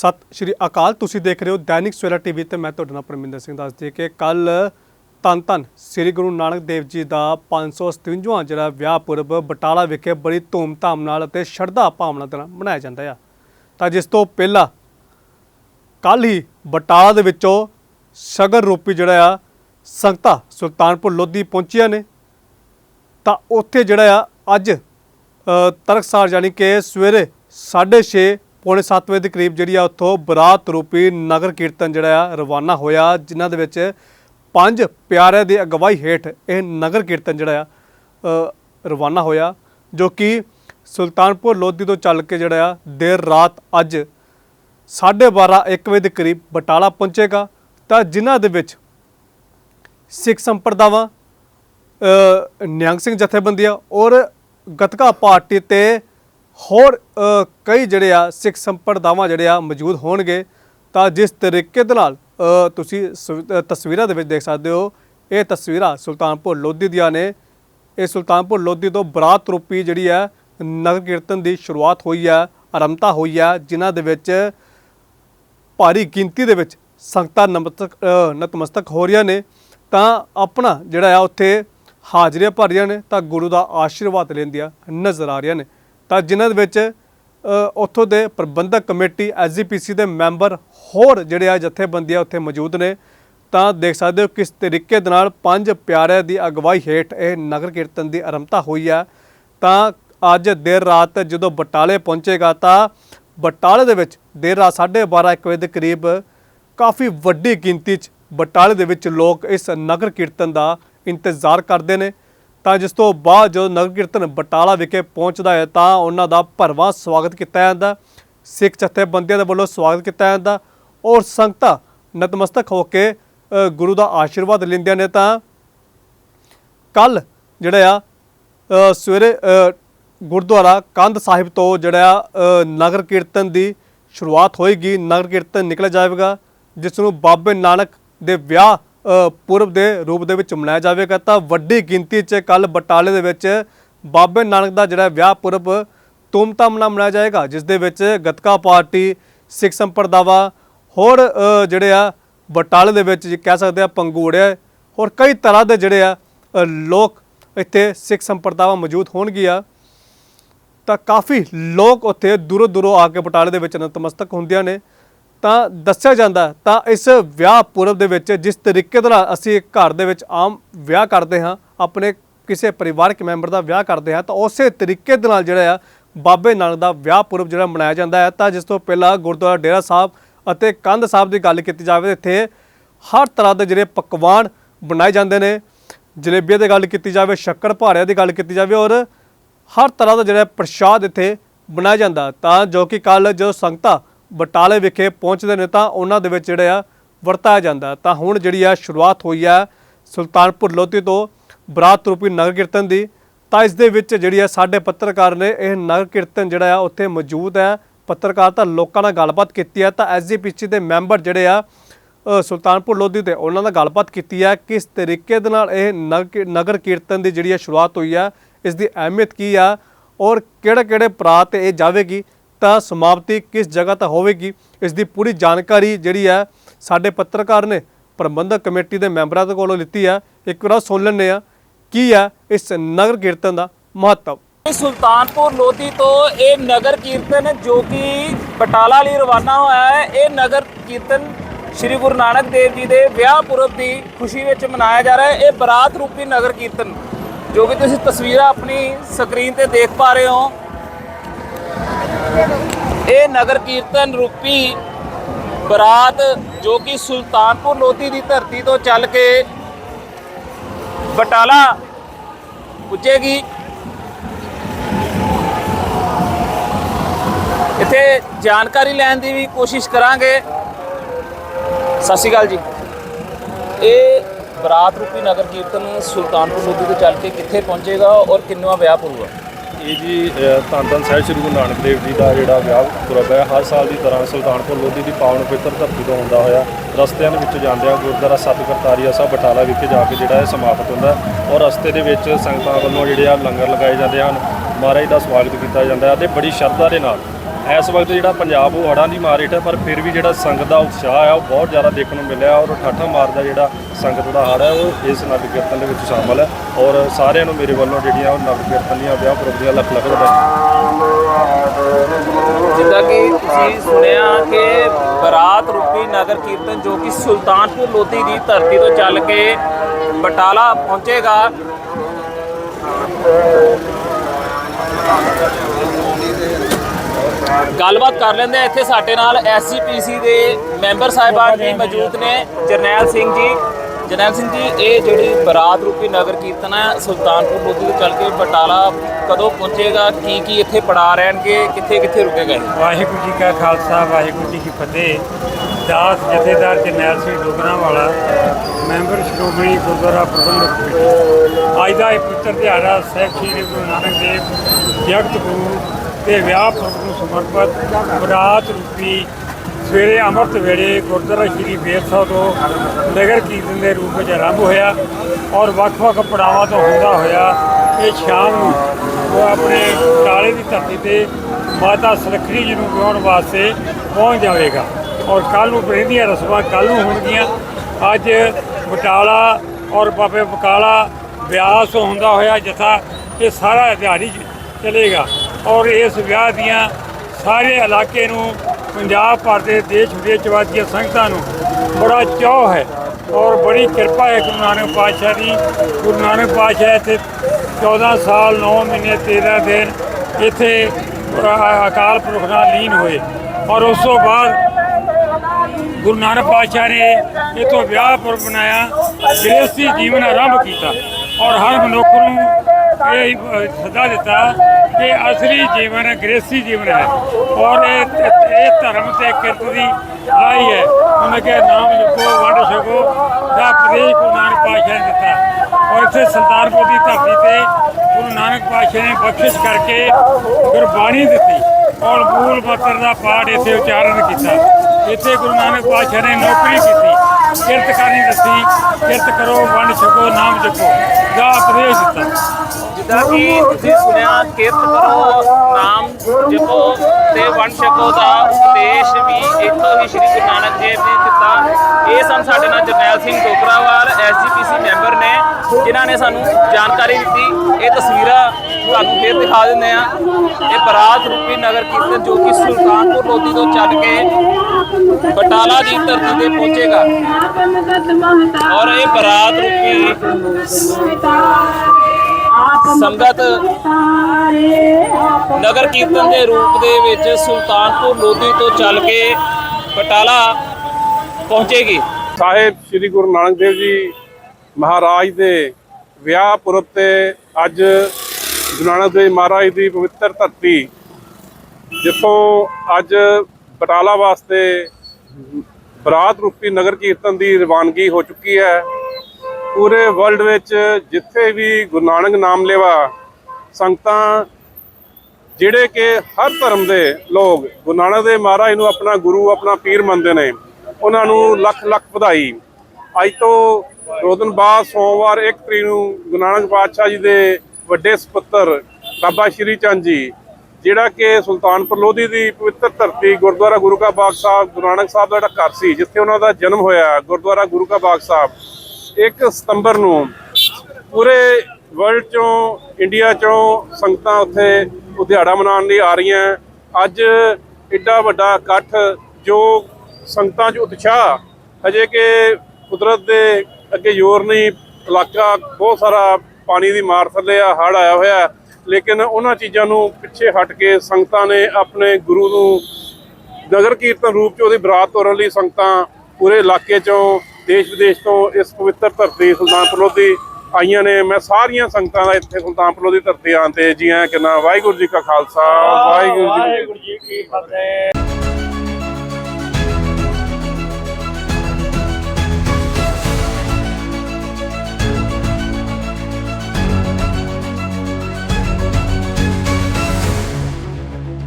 ਸਤਿ ਸ਼੍ਰੀ ਅਕਾਲ। ਤੁਸੀਂ ਦੇਖ ਰਹੇ ਹੋ ਦੈਨਿਕ ਸਵੇਰਾ ਟੀਵੀ ਤੇ ਮੈਂ ਤੁਹਾਡਾ ਨਾਮ ਪਰਮਿੰਦਰ ਸਿੰਘ ਦੱਸ ਦਈਏ ਕਿ ਕੱਲ ਧੰਨ ਧੰਨ ਸ੍ਰੀ ਗੁਰੂ ਨਾਨਕ ਦੇਵ ਜੀ ਦਾ 557ਵਾਂ ਜਿਹੜਾ ਵਿਆਹ ਪੁਰਬ ਬਟਾਲਾ ਵਿਖੇ ਬੜੀ ਧੂਮ-ਧਾਮ ਨਾਲ ਅਤੇ ਸ਼ਰਧਾ ਭਾਵਨਾ ਦੇ ਨਾਲ ਮਨਾਇਆ ਜਾਂਦਾ ਆ। ਤਾਂ ਜਿਸ ਤੋਂ ਪਹਿਲਾਂ ਕੱਲ ਹੀ ਬਟਾਲਾ ਦੇ ਵਿੱਚੋਂ ਸ਼ਗਰ ਰੂਪੀ ਜਿਹੜਾ ਆ ਸੰਗਤਾਂ ਸੁਲਤਾਨਪੁਰ ਲੋਧੀ ਪਹੁੰਚੀਆਂ ਨੇ। ਤਾਂ ਉੱਥੇ ਜਿਹੜਾ ਆ ਅੱਜ ਅ, ਤੜਕਸਾਰ ਯਾਨੀ ਕਿ ਸਵੇਰੇ 6:30 ਪੌਣੇ 7 ਵਜੇ ਦੇ ਕਰੀਬ ਜਿਹੜੀ ਆ ਉੱਥੋਂ ਬਰਾਤ ਰੂਪੀ ਨਗਰ ਕੀਰਤਨ ਜਿਹੜਾ ਆ ਰਵਾਨਾ ਹੋਇਆ, ਜਿਨ੍ਹਾਂ ਦੇ ਵਿੱਚ ਪੰਜ ਪਿਆਰਿਆਂ ਦੀ ਅਗਵਾਈ ਹੇਠ ਇਹ ਨਗਰ ਕੀਰਤਨ ਜਿਹੜਾ ਆ ਰਵਾਨਾ ਹੋਇਆ, ਜੋ ਕਿ ਸੁਲਤਾਨਪੁਰ ਲੋਧੀ ਤੋਂ ਚੱਲ ਕੇ ਜਿਹੜਾ ਆ ਦੇਰ ਰਾਤ ਅੱਜ 12:30 1 ਵਜੇ ਦੇ ਕਰੀਬ ਬਟਾਲਾ ਪਹੁੰਚੇਗਾ। ਤਾਂ ਜਿਨ੍ਹਾਂ ਦੇ ਵਿੱਚ ਸਿੱਖ ਸੰਪਰਦਾਵਾਂ ਨਿਹੰਗ ਸਿੰਘ ਜਥੇਬੰਦੀਆਂ ਔਰ ਗਤਕਾ ਪਾਰਟੀ ਤੇ ਹੋਰ ਕਈ ਜਿਹੜੇ ਆ ਸਿੱਖ ਸੰਪਰਦਾਵਾਂ ਜਿਹੜੇ ਆ ਮੌਜੂਦ ਹੋਣਗੇ, ਤਾਂ ਜਿਸ ਤਰੀਕੇ ਦੇ ਨਾਲ ਤੁਸੀਂ ਸਵ- ਤਸਵੀਰਾਂ ਦੇ ਵਿੱਚ ਦੇਖ ਸਕਦੇ ਹੋ, ਇਹ ਤਸਵੀਰਾਂ ਸੁਲਤਾਨਪੁਰ ਲੋਧੀ ਦੀਆਂ ਨੇ। ਇਹ ਸੁਲਤਾਨਪੁਰ ਲੋਧੀ ਤੋਂ ਬਰਾਤ ਰੂਪੀ ਜਿਹੜੀ ਹੈ ਨਗਰ ਕੀਰਤਨ ਦੀ ਸ਼ੁਰੂਆਤ ਹੋਈ ਹੈ ਆਰੰਭਤਾ ਹੋਈ ਹੈ ਜਿਨ੍ਹਾਂ ਦੇ ਵਿੱਚ ਭਾਰੀ ਗਿਣਤੀ ਦੇ ਵਿੱਚ ਸੰਗਤਾਂ ਨਮਸਤਕ ਨਤਮਸਤਕ ਹੋ ਰਹੀਆਂ ਨੇ। ਤਾਂ ਆਪਣਾ ਜਿਹੜਾ ਆ, ਉੱਥੇ ਹਾਜ਼ਰੀਆਂ ਭਰ ਰਹੀਆਂ ਨੇ, ਤਾਂ ਗੁਰੂ ਦਾ ਆਸ਼ੀਰਵਾਦ ਲੈਂਦੀਆਂ ਨਜ਼ਰ ਆ ਰਹੀਆਂ ਨੇ। ਤਾਂ ਜਿਨ੍ਹਾਂ ਦੇ ਵਿੱਚ ਉੱਥੋਂ ਦੇ ਪ੍ਰਬੰਧਕ ਕਮੇਟੀ ਐਸਜੀਪੀਸੀ ਦੇ ਮੈਂਬਰ ਹੋਰ ਜਿਹੜੇ ਆ ਜਥੇਬੰਦੀਆਂ ਉੱਥੇ ਮੌਜੂਦ ਨੇ, ਤਾਂ ਦੇਖ ਸਕਦੇ ਹੋ ਕਿਸ ਤਰੀਕੇ ਦੇ ਨਾਲ ਪੰਜ ਪਿਆਰਿਆਂ ਦੀ ਅਗਵਾਈ ਹੇਠ ਇਹ ਨਗਰ ਕੀਰਤਨ ਦੀ ਆਰੰਭਤਾ ਹੋਈ ਹੈ ਤਾਂ ਅੱਜ ਦੇਰ ਰਾਤ ਜਦੋਂ ਬਟਾਲੇ ਪਹੁੰਚੇਗਾ, ਤਾਂ ਬਟਾਲੇ ਦੇ ਵਿੱਚ ਦੇਰ ਰਾਤ 12:30 1 ਵਜੇ ਦੇ ਕਰੀਬ ਕਾਫੀ ਵੱਡੀ ਗਿਣਤੀ 'ਚ ਬਟਾਲੇ ਦੇ ਵਿੱਚ ਲੋਕ ਇਸ ਨਗਰ ਕੀਰਤਨ ਦਾ ਇੰਤਜ਼ਾਰ ਕਰਦੇ ਨੇ। ਤਾਂ ਜਿਸ ਤੋਂ ਬਾਅਦ ਜਦੋਂ ਨਗਰ ਕੀਰਤਨ ਬਟਾਲਾ ਵਿਖੇ ਪਹੁੰਚਦਾ ਹੈ ਤਾਂ ਉਹਨਾਂ ਦਾ ਭਰਵਾਂ ਸਵਾਗਤ ਕੀਤਾ ਜਾਂਦਾ ਸਿੱਖ ਜਥੇਬੰਦੀਆਂ ਦੇ ਵੱਲੋਂ ਸਵਾਗਤ ਕੀਤਾ ਜਾਂਦਾ ਔਰ ਸੰਗਤਾਂ ਨਤਮਸਤਕ ਹੋ ਕੇ ਗੁਰੂ ਦਾ ਆਸ਼ੀਰਵਾਦ ਲੈਂਦੀਆਂ ਨੇ ਤਾਂ ਕੱਲ ਜਿਹੜਾ ਆ ਸਵੇਰੇ ਗੁਰਦੁਆਰਾ ਕੰਧ ਸਾਹਿਬ ਤੋਂ ਜਿਹੜਾ ਆ, ਨਗਰ ਕੀਰਤਨ ਦੀ ਸ਼ੁਰੂਆਤ ਹੋਏਗੀ। ਨਗਰ ਕੀਰਤਨ ਨਿਕਲਿਆ ਜਾਵੇਗਾ ਜਿਸ ਨੂੰ ਬਾਬੇ ਨਾਨਕ ਦੇ ਵਿਆਹ ਪੁਰਬ ਦੇ ਰੂਪ ਦੇ ਵਿੱਚ ਮਨਾਇਆ ਜਾਵੇਗਾ, ਤਾਂ ਵੱਡੀ ਗਿਣਤੀ 'ਚ ਕੱਲ ਬਟਾਲੇ ਦੇ ਵਿੱਚ ਬਾਬੇ ਨਾਨਕ ਦਾ ਜਿਹੜਾ ਵਿਆਹ ਪੁਰਬ ਧੂਮਧਾਮ ਨਾਲ ਮਨਾਇਆ ਜਾਏਗਾ, ਜਿਸ ਦੇ ਵਿੱਚ ਗਤਕਾ ਪਾਰਟੀ, ਸਿੱਖ ਸੰਪਰਦਾਵਾ, ਹੋਰ ਜਿਹੜੇ ਆ ਬਟਾਲੇ ਦੇ ਵਿੱਚ ਕਹਿ ਸਕਦੇ ਆ ਪੰਗੂੜੇ, ਹੋਰ ਕਈ ਤਰ੍ਹਾਂ ਦੇ ਜਿਹੜੇ ਆ ਲੋਕ ਇੱਥੇ ਸਿੱਖ ਸੰਪਰਦਾਵਾਂ ਮੌਜੂਦ ਹੋਣਗੀਆਂ। ਤਾਂ ਕਾਫੀ ਲੋਕ ਉੱਥੇ ਦੂਰੋਂ ਦੂਰੋਂ ਆ ਕੇ ਬਟਾਲੇ ਦੇ ਵਿੱਚ ਨਤਮਸਤਕ ਹੁੰਦੀਆਂ ਨੇ। ਤਾਂ ਦੱਸਿਆ ਜਾਂਦਾ ਤਾਂ ਇਸ ਵਿਆਹ ਪੁਰਬ ਦੇ ਵਿੱਚ ਜਿਸ ਤਰੀਕੇ ਦੇ ਨਾਲ ਅਸੀਂ ਇੱਕ ਘਰ ਦੇ ਵਿੱਚ ਆਮ ਵਿਆਹ ਕਰਦੇ ਹਾਂ, ਆਪਣੇ ਕਿਸੇ ਪਰਿਵਾਰਕ ਮੈਂਬਰ ਦਾ ਵਿਆਹ ਕਰਦੇ ਹਾਂ, ਤਾਂ ਉਸੇ ਤਰੀਕੇ ਦੇ ਨਾਲ ਜਿਹੜਾ ਆ, ਬਾਬੇ ਨਾਨਕ ਦਾ ਵਿਆਹ ਪੁਰਬ ਜਿਹੜਾ ਮਨਾਇਆ ਜਾਂਦਾ ਹੈ। ਤਾਂ ਜਿਸ ਤੋਂ ਪਹਿਲਾਂ ਗੁਰਦੁਆਰਾ ਡੇਰਾ ਸਾਹਿਬ ਅਤੇ ਕੰਧ ਸਾਹਿਬ ਦੀ ਗੱਲ ਕੀਤੀ ਜਾਵੇ ਇੱਥੇ ਹਰ ਤਰ੍ਹਾਂ ਦੇ ਜਿਹੜੇ ਪਕਵਾਨ ਬਣਾਏ ਜਾਂਦੇ ਨੇ। ਜਲੇਬੀਆਂ ਦੀ ਗੱਲ ਕੀਤੀ ਜਾਵੇ, ਸ਼ੱਕਰ ਭਾਰਿਆਂ ਦੀ ਗੱਲ ਕੀਤੀ ਜਾਵੇ ਔਰ ਹਰ ਤਰ੍ਹਾਂ ਦਾ ਜਿਹੜਾ ਪ੍ਰਸ਼ਾਦ ਇੱਥੇ ਬਣਾਇਆ ਜਾਂਦਾ। ਤਾਂ ਜੋ ਕਿ ਕੱਲ ਜਦੋਂ ਸੰਗਤਾਂ ਬਟਾਲੇ ਵਿਖੇ ਪਹੁੰਚਦੇ ਨੇ ਤਾਂ ਉਹਨਾਂ ਦੇ ਵਿੱਚ ਜਿਹੜਾ ਆ ਵਰਤਾਇਆ ਜਾਂਦਾ ਤਾਂ ਹੁਣ ਜਿਹੜੀ ਆ ਸ਼ੁਰੂਆਤ ਹੋਈ ਆ ਸੁਲਤਾਨਪੁਰ ਲੋਧੀ ਤੋਂ ਬਰਾਤ ਰੂਪੀ ਨਗਰ ਕੀਰਤਨ ਦੀ। ਤਾਂ ਇਸ ਦੇ ਵਿੱਚ ਜਿਹੜੀ ਆ ਸਾਡੇ ਪੱਤਰਕਾਰ ਨੇ ਇਹ ਨਗਰ ਕੀਰਤਨ ਜਿਹੜਾ ਆ ਉੱਥੇ ਮੌਜੂਦ ਹੈ। ਪੱਤਰਕਾਰ ਤਾਂ ਲੋਕਾਂ ਨਾਲ ਗੱਲਬਾਤ ਕੀਤੀ ਹੈ ਤਾਂ ਐਸਜੀਪੀਸੀ ਦੇ ਮੈਂਬਰ ਜਿਹੜੇ ਆ ਸੁਲਤਾਨਪੁਰ ਲੋਧੀ ਤੇ ਉਹਨਾਂ ਨਾਲ ਗੱਲਬਾਤ ਕੀਤੀ ਹੈ ਕਿਸ ਤਰੀਕੇ ਦੇ ਨਾਲ ਇਹ ਨਗ- ਨਗਰ ਕੀਰਤਨ ਦੀ ਜਿਹੜੀ ਆ ਸ਼ੁਰੂਆਤ ਹੋਈ ਆ, ਇਸ ਦੀ ਅਹਿਮੀਅਤ ਕੀ ਆ ਔਰ ਕਿਹੜੇ ਕਿਹੜੇ ਪ੍ਰਾਤ ਤੇ ਇਹ ਜਾਵੇਗੀ? ਤਾਂ ਸਮਾਪਤੀ ਕਿਸ ਜਗ੍ਹਾ ਤੇ ਹੋਵੇਗੀ, ਇਸ ਦੀ ਪੂਰੀ ਜਾਣਕਾਰੀ ਜਿਹੜੀ ਹੈ ਸਾਡੇ ਪੱਤਰਕਾਰ ਨੇ ਪ੍ਰਬੰਧਕ ਕਮੇਟੀ ਦੇ ਮੈਂਬਰਾਂ ਦੇ ਕੋਲੋਂ ਲਿੱਤੀ ਹੈ। ਇੱਕ ਵਾਰ ਸੁਣ ਲੈਂਦੇ ਆ ਕੀ ਹੈ ਇਸ ਨਗਰ ਕੀਰਤਨ ਦਾ ਮਹੱਤਵ। ਸੁਲਤਾਨਪੁਰ ਲੋਧੀ ਤੋਂ ਇਹ ਨਗਰ ਕੀਰਤਨ ਜੋ ਕਿ ਬਟਾਲਾ ਲਈ ਰਵਾਨਾ ਹੋਇਆ ਹੈ, ਇਹ ਨਗਰ ਕੀਰਤਨ ਸ੍ਰੀ ਗੁਰੂ ਨਾਨਕ ਦੇਵ ਜੀ ਦੇ ਵਿਆਹ ਪੁਰਬ ਦੀ ਖੁਸ਼ੀ ਵਿੱਚ ਮਨਾਇਆ ਜਾ ਰਿਹਾ ਹੈ। ਇਹ ਬਰਾਤ ਰੂਪੀ ਨਗਰ ਕੀਰਤਨ ਜੋ ਕਿ ਤੁਸੀਂ ਤਸਵੀਰਾਂ ਆਪਣੀ ਸਕਰੀਨ ਤੇ ਦੇਖ ਪਾ ਰਹੇ ਹੋ। ਇਹ ਨਗਰ ਕੀਰਤਨ ਰੂਪੀ ਬਰਾਤ ਜੋ ਕਿ ਸੁਲਤਾਨਪੁਰ ਲੋਧੀ ਦੀ ਧਰਤੀ ਤੋਂ ਚੱਲ ਕੇ ਬਟਾਲਾ ਪੁੱਜੇਗੀ। ਇੱਥੇ ਜਾਣਕਾਰੀ ਲੈਣ ਦੀ ਵੀ ਕੋਸ਼ਿਸ਼ ਕਰਾਂਗੇ। ਸਤਿ ਸ਼੍ਰੀ ਅਕਾਲ ਜੀ। ਇਹ ਬਰਾਤ ਰੂਪੀ ਨਗਰ ਕੀਰਤਨ ਸੁਲਤਾਨਪੁਰ ਲੋਧੀ ਤੋਂ ਚੱਲ ਕੇ ਕਿੱਥੇ ਪਹੁੰਚੇਗਾ ਔਰ ਕਿੰਨਵਾਂ ਵਿਆਹ ਪੁਰਬ ਇਹ ਜੀ ਧੰਨ ਧੰਨ ਸਾਹਿਬ ਸ੍ਰੀ ਗੁਰੂ ਨਾਨਕ ਦੇਵ ਜੀ ਦਾ ਜਿਹੜਾ ਵਿਆਹ ਪੁਰਬ ਹੈ, ਹਰ ਸਾਲ ਦੀ ਤਰ੍ਹਾਂ ਸੁਲਤਾਨਪੁਰ ਲੋਧੀ ਦੀ ਪਾਵਨ ਪਵਿੱਤਰ ਧਰਤੀ ਤੋਂ ਹੁੰਦਾ ਹੋਇਆ, ਰਸਤਿਆਂ ਦੇ ਵਿੱਚ ਜਾਂਦਿਆਂ ਗੁਰਦੁਆਰਾ ਸਤ ਕਰਤਾਰੀਆ ਸਾਹਿਬ ਬਟਾਲਾ ਵਿਖੇ ਜਾ ਕੇ ਜਿਹੜਾ ਇਹ ਸਮਾਪਤ ਹੁੰਦਾ ਔਰ ਰਸਤੇ ਦੇ ਵਿੱਚ ਸੰਗਤਾਂ ਵੱਲੋਂ ਜਿਹੜੇ ਆ ਲੰਗਰ ਲਗਾਏ ਜਾਂਦੇ ਹਨ। ਮਹਾਰਾਜ ਦਾ ਸਵਾਗਤ ਕੀਤਾ ਜਾਂਦਾ ਹੈ ਤੇ ਬੜੀ ਸ਼ਰਧਾ ਦੇ ਨਾਲ ਇਸ ਵਕਤ ਜਿਹੜਾ ਪੰਜਾਬ ਉਹ ਹੜ੍ਹਾਂ ਦੀ ਮਾਰ ਹੇਠ ਹੈ, ਪਰ ਫਿਰ ਵੀ ਜਿਹੜਾ ਸੰਗਤ ਦਾ ਉਤਸ਼ਾਹ ਆ, ਉਹ ਬਹੁਤ ਜ਼ਿਆਦਾ ਦੇਖਣ ਨੂੰ ਮਿਲਿਆ ਔਰ ਠਾਠਾ ਮਾਰਦਾ ਜਿਹੜਾ ਸੰਗਤ ਦਾ ਹੜ੍ਹ ਹੈ, ਉਹ ਇਸ ਨਗਰ ਕੀਰਤਨ ਦੇ ਵਿੱਚ ਸ਼ਾਮਲ ਹੈ ਔਰ ਸਾਰਿਆਂ ਨੂੰ ਮੇਰੇ ਵੱਲੋਂ ਜਿਹੜੀਆਂ ਉਹ ਨਗਰ ਕੀਰਤਨ ਦੀਆਂ ਵਿਆਹ ਪੁਰਬ ਦੀਆਂ ਲੱਖ ਲੱਖ ਵਧਾਈਆਂ ਜਿੱਦਾਂ ਕਿ ਤੁਸੀਂ ਸੁਣਿਆ ਕਿ ਬਰਾਤ ਰੂਪੀ ਨਗਰ ਕੀਰਤਨ ਜੋ ਕਿ ਸੁਲਤਾਨਪੁਰ ਲੋਧੀ ਦੀ ਧਰਤੀ ਤੋਂ ਚੱਲ ਕੇ ਬਟਾਲਾ ਪਹੁੰਚੇਗਾ। ਗੱਲਬਾਤ ਕਰ ਲੈਂਦੇ ਆ ਇੱਥੇ ਸਾਡੇ ਨਾਲ ਐਸਜੀਪੀਸੀ ਦੇ ਮੈਂਬਰ ਸਾਹਿਬਾਨ ਜੀ ਮੌਜੂਦ ਨੇ, ਜਰਨੈਲ ਸਿੰਘ ਜੀ। ਜਰਨੈਲ ਸਿੰਘ ਜੀ, ਇਹ ਜਿਹੜੀ ਬਰਾਤ ਰੂਪੀ ਨਗਰ ਕੀਰਤਨ ਹੈ, ਸੁਲਤਾਨਪੁਰ ਲੋਧੀ ਤੋਂ ਚੱਲ ਕੇ ਬਟਾਲਾ ਕਦੋਂ ਪਹੁੰਚੇਗਾ, ਕੀ ਕੀ ਇੱਥੇ ਪੜਾ ਰਹਿਣਗੇ, ਕਿੱਥੇ ਕਿੱਥੇ ਰੁਕੇਗਾ ਵਾਹਿਗੁਰੂ ਜੀ ਕਾ ਖਾਲਸਾ, ਵਾਹਿਗੁਰੂ ਜੀ ਕੀ ਫਤਿਹ। ਦਾਸ ਜਥੇਦਾਰ ਜਰਨੈਲ ਸਿੰਘ ਡੋਗਰਾ ਵਾਲਾ ਮੈਂਬਰ ਸ਼੍ਰੋਮਣੀ ਗੁਰਦੁਆਰਾ ਪ੍ਰਬੰਧਕ ਕਮੇਟੀ। ਅੱਜ ਦਾ ਇਹ ਪਵਿੱਤਰ ਦਿਹਾੜਾ ਸਾਹਿਬ ਸ੍ਰੀ ਗੁਰੂ ਨਾਨਕ ਦੇਵ ਜਗਤ ਗੁਰੂ ਦੇ ਵਿਆਹ ਪੁਰਬ ਨੂੰ ਸਮਰਪਿਤ ਬਰਾਤ ਰੂਪੀ ਸਵੇਰੇ ਅੰਮ੍ਰਿਤ ਵੇਲੇ ਗੁਰਦੁਆਰਾ ਸ਼੍ਰੀ ਬੇਰ ਸਾਹਿਬ ਤੋਂ ਨਗਰ ਕੀਰਤਨ ਦੇ ਰੂਪ ਵਿੱਚ ਆਰੰਭ ਹੋਇਆ ਔਰ ਵੱਖ-ਵੱਖ ਪੜਾਵਾਂ ਤੋਂ ਹੁੰਦਾ ਹੋਇਆ ਇਹ ਸ਼ਾਮ ਨੂੰ ਉਹ ਆਪਣੇ ਕਾਲੇ ਦੀ ਧਰਤੀ ਤੇ ਮਾਤਾ ਸੁਲੱਖਣੀ ਜੀ ਨੂੰ ਵਿਆਹਣ ਵਾਸਤੇ ਪਹੁੰਚ ਜਾਵੇਗਾ। ਔਰ ਕੱਲ ਨੂੰ ਰਹਿੰਦੀਆਂ ਰਸਮਾਂ ਕੱਲ ਨੂੰ ਹੋਣਗੀਆਂ। ਅੱਜ ਬਟਾਲਾ ਔਰ ਬਾਬੇ ਬਕਾਲਾ ਵਿਆਸ ਹੁੰਦਾ ਹੋਇਆ ਜਥਾ ਇਹ ਸਾਰਾ ਦਿਹਾੜੀ 'ਚ ਚਲੇਗਾ। ਔਰ ਇਸ ਵਿਆਹ ਦੀਆਂ ਸਾਰੇ ਇਲਾਕੇ ਨੂੰ, ਪੰਜਾਬ ਭਰ ਦੇ ਦੇਸ਼ ਵਿਦੇਸ਼ ਵਾਸੀਆਂ ਸੰਗਤਾਂ ਨੂੰ ਬੜਾ ਚਾਅ ਹੈ ਔਰ ਬੜੀ ਕਿਰਪਾ ਹੈ ਗੁਰੂ ਨਾਨਕ ਪਾਤਸ਼ਾਹ ਦੀ। ਗੁਰੂ ਨਾਨਕ ਪਾਤਸ਼ਾਹ ਇੱਥੇ 14 ਸਾਲ 9 ਮਹੀਨੇ 13 ਦਿਨ ਇੱਥੇ ਅਕਾਲ ਪੁਰਖ ਨਾਲ ਲੀਨ ਹੋਏ ਔਰ ਉਸ ਤੋਂ ਬਾਅਦ ਗੁਰੂ ਨਾਨਕ ਪਾਤਸ਼ਾਹ ਨੇ ਇਥੋਂ ਵਿਆਹ ਪੁਰਬ ਬਣਾਇਆ ਗ੍ਰਸਤੀ ਜੀਵਨ ਆਰੰਭ ਕੀਤਾ ਔਰ ਹਰ ਮਨੁੱਖ ਨੂੰ ਇਹ ਸੱਦਾ ਦਿੱਤਾ ਕਿ ਅਸਲੀ ਜੀਵਨ ਗ੍ਰਸਤੀ ਜੀਵਨ ਹੈ ਔਰ ਇਹ ਇਹ ਧਰਮ ਤੇ ਕਿਰਤ ਦੀ ਲੜਾਈ ਹੈ। ਉਹਨਾਂ ਕੇ ਨਾਮ ਜਪੋ ਵੰਡ ਛਕੋ ਦਾ ਪ੍ਰਦੇਸ਼ ਗੁਰੂ ਨਾਨਕ ਪਾਤਸ਼ਾਹ ਨੇ ਦਿੱਤਾ। ਔਰ ਇੱਥੇ ਸੁਲਤਾਨਪੁਰ ਦੀ ਧਰਤੀ ਤੇ ਗੁਰੂ ਨਾਨਕ ਪਾਤਸ਼ਾਹ ਨੇ ਬਖਸ਼ਿਸ਼ ਕਰਕੇ ਗੁਰਬਾਣੀ ਦਿੱਤੀ ਔਰ ਮੂਲ ਮੰਤਰ ਦਾ ਪਾਠ ਇੱਥੇ ਉਚਾਰਨ ਕੀਤਾ। ਇੱਥੇ ਗੁਰੂ ਨਾਨਕ ਪਾਤਸ਼ਾਹ ਨੇ ਨੌਕਰੀ ਕੀਤੀ ਕਿਰਤ ਕਰਨੀ ਦੱਸੀ ਕਿਰਤ ਕਰੋ, ਵੰਡ ਛਕੋ, ਨਾਮ ਜਪੋ ਦਾ ਉਪਦੇਸ਼ ਦਿੱਤਾ। ਜਿੱਦਾਂ ਕਿ ਤੁਸੀਂ ਸੁਣਿਆ? ਕਿਰਤ ਕਰੋ, ਨਾਮ ਜਪੋ ਤੇ ਵੰਡ ਛਕੋ ਦਾ ਉਪਦੇਸ਼ ਵੀ ਇੱਥੋਂ ਹੀ ਸ਼੍ਰੀ ਗੁਰੂ ਨਾਨਕ ਦੇਵ ਨੇ ਦਿੱਤਾ। ਇਹ ਸਨ ਸਾਡੇ ਨਾਲ ਜਰਨੈਲ ਸਿੰਘ ਡੋਗਰਾਵਾਲ ਐਸਜੀਪੀਸੀ ਮੈਂਬਰ ਨੇ, ਜਿਨ੍ਹਾਂ ਨੇ ਸਾਨੂੰ ਜਾਣਕਾਰੀ ਦਿੱਤੀ। ਇਹ ਤਸਵੀਰਾਂ ਤੁਹਾਨੂੰ ਫੇਰ ਦਿਖਾ ਦਿੰਦੇ ਆ ਇਹ ਬਰਾਤ ਰੂਪੀ ਨਗਰ ਕੀਰਤਨ ਜੋ ਕਿ ਸੁਲਤਾਨਪੁਰ ਲੋਧੀ ਤੋਂ ਚੱਲ ਕੇ ਬਟਾਲਾ ਦੀ ਧਰਤੀ ਤੇ ਪਹੁੰਚੇਗਾ। ਔਰ ਇਹ ਬਰਾਤ ਰੂਪੀ ਸੰਗਤ ਨਗਰ ਕੀਰਤਨ ਦੇ ਰੂਪ ਦੇ ਵਿੱਚ ਸੁਲਤਾਨਪੁਰ ਲੋਧੀ ਤੋਂ ਚੱਲ ਕੇ ਬਟਾਲਾ ਪਹੁੰਚੇਗੀ। ਸਾਹਿਬ ਸ੍ਰੀ ਗੁਰੂ ਨਾਨਕ ਦੇਵ ਜੀ ਮਹਾਰਾਜ ਦੇ ਵਿਆਹ ਪੁਰਬ ਤੇ ਅੱਜ ਗੁਰੂ ਨਾਨਕ ਦੇਵ ਮਹਾਰਾਜ ਦੀ ਪਵਿੱਤਰ ਧਰਤੀ ਜਿੱਥੋਂ ਅੱਜ ਬਟਾਲਾ ਵਾਸਤੇ ਬਰਾਤ ਰੂਪੀ ਨਗਰ ਕੀਰਤਨ ਦੀ ਰਵਾਨਗੀ ਹੋ ਚੁੱਕੀ ਹੈ। ਪੂਰੇ ਵਰਲਡ ਵਿੱਚ ਜਿੱਥੇ ਵੀ ਗੁਰੂ ਨਾਨਕ ਨਾਮ ਲੇਵਾ, ਸੰਗਤਾਂ, ਜਿਹੜੇ ਕਿ ਹਰ ਧਰਮ ਦੇ ਲੋਕ, ਗੁਰੂ ਨਾਨਕ ਦੇਵ ਮਹਾਰਾਜ ਨੂੰ ਆਪਣਾ ਗੁਰੂ, ਆਪਣਾ ਪੀਰ ਮੰਨਦੇ ਨੇ, ਉਹਨਾਂ ਨੂੰ ਲੱਖ ਲੱਖ ਵਧਾਈ। ਅੱਜ ਤੋਂ ਦੋ ਦਿਨ ਬਾਅਦ ਸੋਮਵਾਰ 1 ਤਰੀਕ ਨੂੰ ਗੁਰੂ ਨਾਨਕ ਪਾਤਸ਼ਾਹ ਜੀ ਦੇ ਵੱਡੇ ਸੁਪੁੱਤਰ ਬਾਬਾ ਸ਼੍ਰੀ ਚੰਦ ਜੀ, ਜਿਹੜਾ ਕਿ ਸੁਲਤਾਨਪੁਰ ਲੋਧੀ ਦੀ ਪਵਿੱਤਰ ਧਰਤੀ ਗੁਰਦੁਆਰਾ ਗੁਰੂ ਕਾ ਬਾਗ ਸਾਹਿਬ, ਗੁਰੂ ਨਾਨਕ ਸਾਹਿਬ ਦਾ ਜਿਹੜਾ ਘਰ ਸੀ, ਜਿੱਥੇ ਉਹਨਾਂ ਦਾ ਜਨਮ ਹੋਇਆ, ਗੁਰਦੁਆਰਾ ਗੁਰੂ ਕਾ ਬਾਗ ਸਾਹਿਬ। 1 ਸਤੰਬਰ ਨੂੰ ਪੂਰੇ ਵਰਲਡ ਚੋਂ, ਇੰਡੀਆ ਚੋਂ ਸੰਗਤਾਂ ਉੱਥੇ ਉਹ ਦਿਹਾੜਾ ਮਨਾਉਣ ਲਈ ਆ ਰਹੀਆਂ। ਅੱਜ ਏਡਾ ਵੱਡਾ ਇਕੱਠ ਜੋ ਸੰਗਤਾਂ 'ਚ ਉਤਸ਼ਾਹ, ਹਜੇ ਕਿ ਕੁਦਰਤ ਦੇ ਅੱਗੇ ਜ਼ੋਰ ਨਹੀਂ, ਇਲਾਕਾ ਬਹੁਤ ਸਾਰਾ ਪਾਣੀ ਦੀ ਮਾਰ ਥੱਲੇ ਆ ਹੜ ਆਇਆ ਹੋਇਆ ਲੇਕਿਨ ਉਹਨਾਂ ਚੀਜ਼ਾਂ ਨੂੰ ਪਿੱਛੇ ਹਟ ਕੇ ਸੰਗਤਾਂ ਨੇ ਆਪਣੇ ਗੁਰੂ ਨੂੰ ਨਗਰ ਕੀਰਤਨ ਰੂਪ 'ਚ ਉਹਦੀ ਬਰਾਤ ਤੋਰਨ ਲਈ ਸੰਗਤਾਂ ਪੂਰੇ ਇਲਾਕੇ 'ਚੋਂ ਦੇਸ਼ ਵਿਦੇਸ਼ ਤੋਂ ਇਸ ਪਵਿੱਤਰ ਧਰਤੀ ਸੁਲਤਾਨਪੁਰ ਲੋਧੀ ਆਈਆਂ ਨੇ। ਮੈਂ ਸਾਰੀਆਂ ਸੰਗਤਾਂ ਦਾ ਇੱਥੇ ਸੁਲਤਾਨਪੁਰ ਲੋਧੀ ਧਰਤੀ ਆਉਣ ਤੇ ਜੀ ਆਇਆਂ ਕਿੰਨਾ ਵਾਹਿਗੁਰੂ ਜੀ ਕਾ ਖਾਲਸਾ, ਵਾਹਿਗੁਰੂ ਜੀ ਕੀ ਜੀ ਕੀ ਫਤਿਹ।